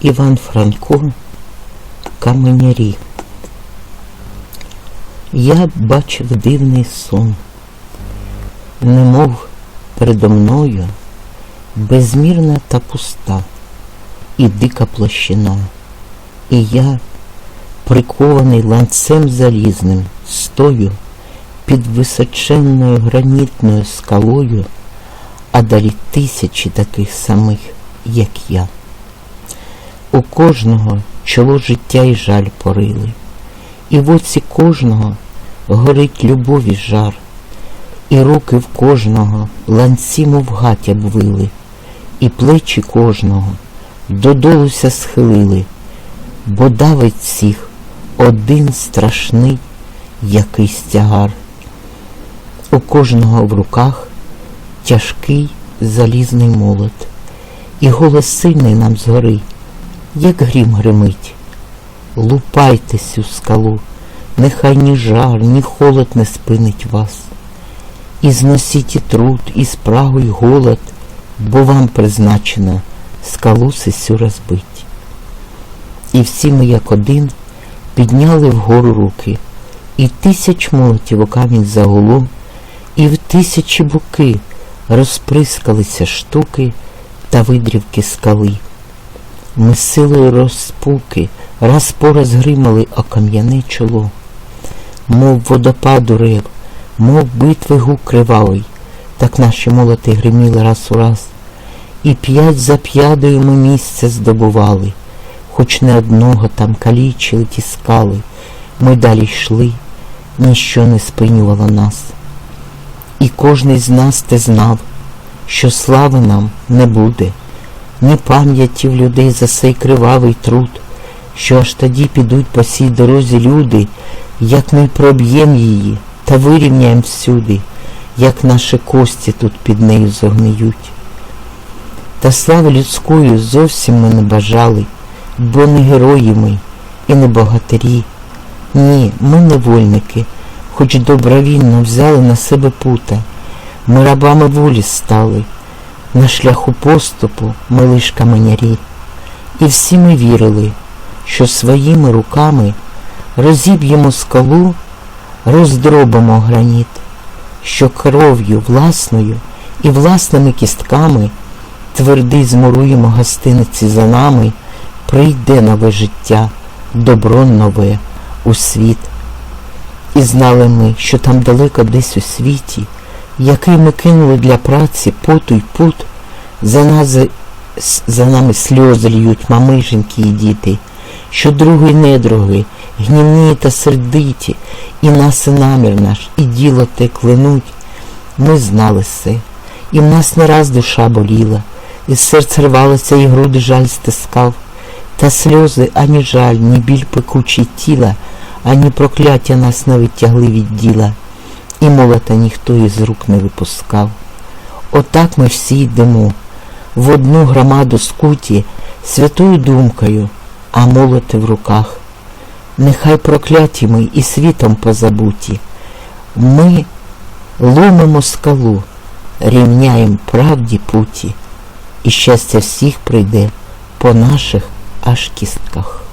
Іван Франько Каменярі. Я бачив дивний сон, немов передо мною безмірна та пуста і дика площина. І я, прикований ланцем залізним, стою під височенною гранітною скалою, а далі тисячі таких самих, як я. У кожного чоло життя і жаль порили, і в оці кожного горить любові жар, і руки в кожного ланці мов гать обвили, і плечі кожного додолуся схилили, бо давить всіх один страшний якийсь тягар. У кожного в руках тяжкий залізний молот, і голос сильний нам згори, як грім гримить. Лупайтесь у скалу, нехай ні жар, ні холод не спинить вас. І зносіть і труд, і спрагу, і голод, бо вам призначено скалу сисю розбить. І всі ми, як один, підняли вгору руки, і тисяч молотів у камінь загуло, і в тисячі буки розприскалися штуки та видрівки скали. Ми силою розпуки раз по раз гримали о кам'яне чоло, мов водопаду рев, мов битви гук кривавий, так наші молоти гриміли раз у раз, і п'ять за п'ядою ми місце здобували, хоч не одного там калічили ті скали, ми далі йшли, ніщо не спинювало нас. І кожний з нас те знав, що слави нам не буде, ні пам'яті в людей за сей кривавий труд, що аж тоді підуть по сій дорозі люди, як ми проб'єм її та вирівняєм всюди, як наші кості тут під нею зогниють. Та слави людської зовсім ми не бажали, бо не герої ми і не богатирі. Ні, ми невольники, хоч добровільно взяли на себе пута. Ми рабами волі стали, на шляху поступу ми лиш каменярі. І всі ми вірили, що своїми руками розіб'ємо скалу, роздробимо граніт, що кров'ю власною і власними кістками твердий змуруємо гостиниці за нами, прийде нове життя, добро нове у світ. І знали ми, що там далеко десь у світі, який ми кинули для праці поту й пут, за нас, за нами сльози льють мамиженьки і діти, що другий недруги, гнівні та сердиті, і нас і намір наш, і діло те клинуть. Ми знали все, і в нас не раз душа боліла, і серце рвалося, і груди жаль стискав, та сльози ані жаль, ні біль пекучий тіла, ані прокляття нас не витягли від діла, і молота ніхто із рук не випускав. Отак ми всі йдемо в одну громаду скуті святою думкою, а молоти в руках. Нехай прокляті ми і світом позабуті. Ми ломимо скалу, рівняєм правді путі, і щастя всіх прийде по наших аж кістках.